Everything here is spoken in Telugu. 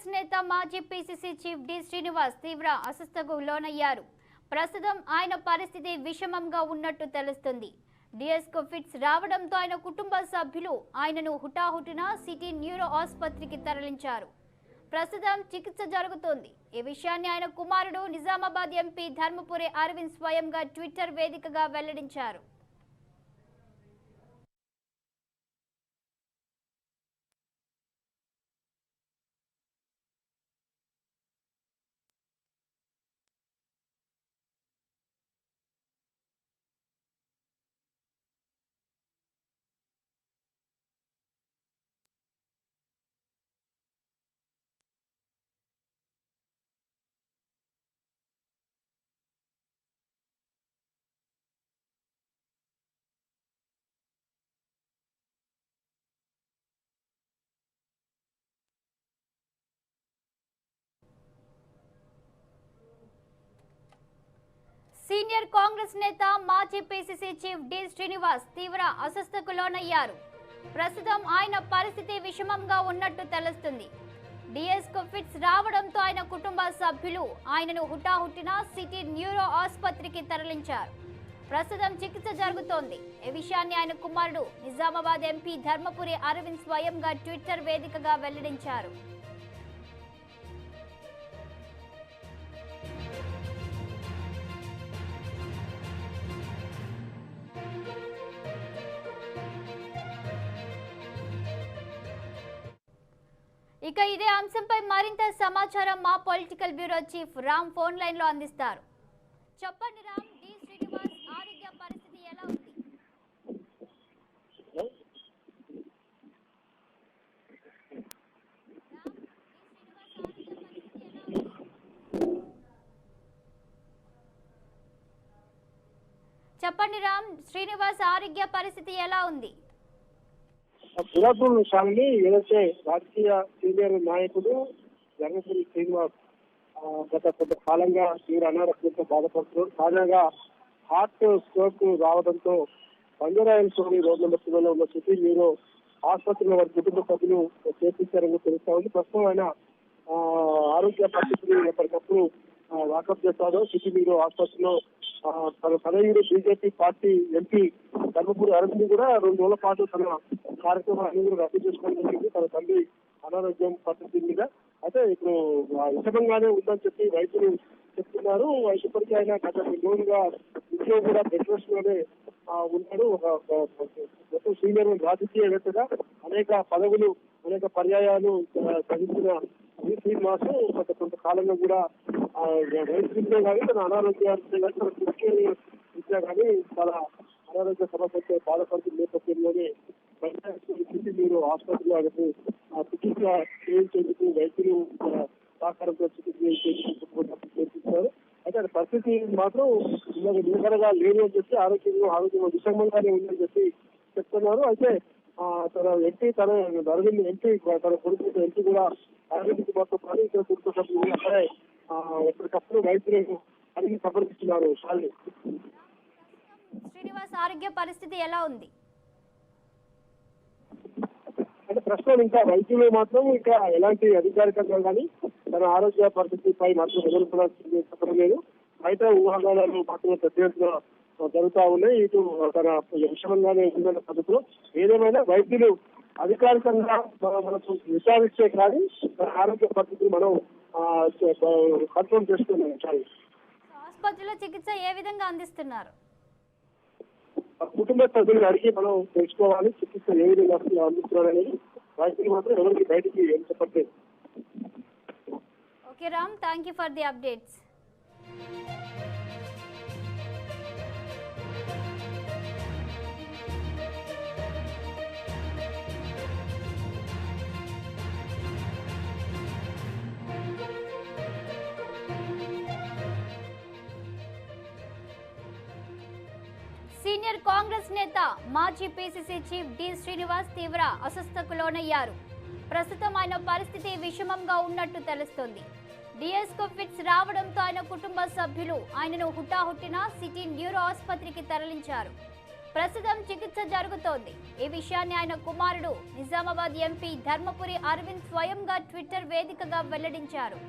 కాంగ్రెస్ నేత మాజీ పీసీసీ చీఫ్ డి శ్రీనివాస్ తీవ్ర అస్వస్థకు లోనయ్యారు. ప్రస్తుతం ఆయన పరిస్థితి విషమంగా ఉన్నట్టు తెలుస్తుంది. డిఎస్కో ఫిట్స్ రావడంతో ఆయన కుటుంబ సభ్యులు ఆయనను హుటాహుటిన సిటీ న్యూరో ఆసుపత్రికి తరలించారు. ప్రస్తుతం చికిత్స జరుగుతోంది. ఈ విషయాన్ని ఆయన కుమారుడు నిజామాబాద్ ఎంపీ ధర్మపురి అరవింద్ స్వయంగా ట్విట్టర్ వేదికగా వెల్లడించారు. సీనియర్ కాంగ్రెస్ నేత మాజీ పీసీసీ చీఫ్ డి శ్రీనివాస్ తీవ్ర అస్వస్థకు లోనయ్యారు ప్రస్తుతం ఆయన పరిస్థితి విషమంగా ఉన్నట్టు తెలుస్తుంది. డిఎస్కు ఫిట్స్ రావడంతో ఆయన కుటుంబ సభ్యులు ఆయనను హుటాహుటిన సిటీ న్యూరో ఆసుపత్రికి తరలించారు. ప్రస్తుతం చికిత్స జరుగుతోంది. ఈ విషయాన్ని ఆయన కుమారుడు నిజామాబాద్ ఎంపీ ధర్మపురి అరవింద్ స్వయంగా ట్విట్టర్ వేదికగా వెల్లడించారు. ఇక ఇదే అంశంపై మరింత సమాచారం మా political bureau chief Ram phone లైన్లో అందిస్తారు. చెప్పండి రామ్ డి శ్రీనివాస్ ఆరోగ్య పరిస్థితి ఎలా ఉంది? చెప్పండి రామ్ శ్రీనివాస్ ఆరోగ్య పరిస్థితి ఎలా ఉంది? పురాతన విషయాన్ని ఏదైతే రాజకీయ సీనియర్ నాయకుడు ధర్మపురి శ్రీనివాస్ గత కొంత కాలంగా తీవ్ర అనారోగ్యంతో బాధపడుతున్నారు. తాజాగా హార్ట్ స్ట్రోక్ రావడంతో బంజారాయలసోని రోడ్ నెంబర్ సెవెన్ ఉన్న సిటీ మీరు ఆసుపత్రిలో వారి కుటుంబ సభ్యులు చేర్పించారని తెలుస్తా ఉంది. ప్రస్తుతం ఆయన ఆరోగ్య పరిస్థితిని ఎప్పటికప్పుడు వాకప్ చేస్తారు సిటీ మీరు ఆసుపత్రిలో తన సదయుడు BJP party MP Dharmapuri Arvind కూడా రెండు రోజుల పాటు తన కార్యక్రమాన్ని కూడా రద్దు చేసుకోవడం జరిగింది. తన తల్లి అనారోగ్యం పరిస్థితి మీద. అయితే ఇప్పుడు ఆ, విషమంగానే ఉందని చెప్పి వైద్యులు చెప్తున్నారు. ఇప్పటికీ ఆయన గత రెండు రోజులుగా ఇంట్లో కూడా బెడ్ రెస్ట్లోనే ఉంటాడు ఉన్నాడు ఒక మొత్తం సీనియర్ రాజకీయవేత్తగా అనేక పదవులు అనేక పర్యాయాలు ఆ, సాధించిన ఈ శ్రీనివాస్ గత కొంతకాలంగా కూడా ఆ, వైద్యులతో కానీ తన అనారోగ్యాలతో కానీ తన కృషి విద్య కానీ చాలా అనారోగ్య సమస్యలతో బాధపడుతున్న నేపథ్యంలోనే వైద్యులు మీరు ఆసుపత్రిలో అడుగు చికిత్స చేయించేందుకు వైద్యులు సహకారంతో చికిత్స చేయించేందుకు అయితే అది పరిస్థితి మాత్రం ఇలాగ నిలకడగా లేదు అని చెప్పి ఆరోగ్యంలో ఆరోగ్యం విషమంగానే ఉందని చెప్పి చెప్తున్నారు. అయితే తన ఎంపీ తన అరవింద్ ఎంపీ తన కొడుకు ఎంపీ కూడా అరవింద్ మొత్తం పని ఇక్కడ కుటుంబ సభ్యులు అక్కడే ఎప్పటికప్పుడు వైద్యులకు అడిగి సంప్రదిస్తున్నారు శ్రీనివాస్ ఆరోగ్య పరిస్థితి ఎలా ఉంది? అంటే ప్రస్తుతం ఇంకా వైద్యులు మాత్రం ఇంకా ఎలాంటి అధికారికంగా కానీ తన ఆరోగ్య పరిస్థితిపై మాత్రం ఎదుర్కొనాల్సింది చెప్పడం లేదు. బయట ఊహాగానాలు మాత్రం పెద్ద ఎత్తున జరుగుతా ఉన్నాయి. ఇటు తన విషమంగానే ఉందన్న పద్ధతిలో ఏదేమైనా వైద్యులు అధికారికంగా మన- మనకు విచారిస్తే కానీ తన ఆరోగ్య పరిస్థితిని మనం కన్ఫర్మ్ చేసుకున్నాం చాలు ఆసుపత్రిలో చికిత్స ఏ విధంగా అందిస్తున్నారు? కుటుంబ సభ్యులను అడిగి మనం తెలుసుకోవాలి చికిత్స ఏ విధంగా అందిస్తున్నారు అనేది. వైద్యులు మాత్రం ఎవరికి బయటికి ఏం చెప్పట్లేదు. Okay Ram thank you for the updates senior Congress నేత మాజీ పీసీసీ చీఫ్ డి శ్రీనివాస్ తీవ్ర అస్వస్థకు లోనయ్యారు ప్రస్తుతం ఆయన పరిస్థితి విషమంగా ఉన్నట్టు తెలుస్తోంది. డిఎస్కో ఫిట్స్ రావడంతో ఆయన కుటుంబ సభ్యులు ఆయనను హుటాహుట్టిన సిటీ న్యూరో ఆసుపత్రికి తరలించారు. ప్రస్తుతం చికిత్స జరుగుతోంది. ఈ విషయాన్ని ఆయన కుమారుడు నిజామాబాద్ ఎంపీ ధర్మపురి అరవింద్ స్వయంగా ట్విట్టర్ వేదికగా వెల్లడించారు.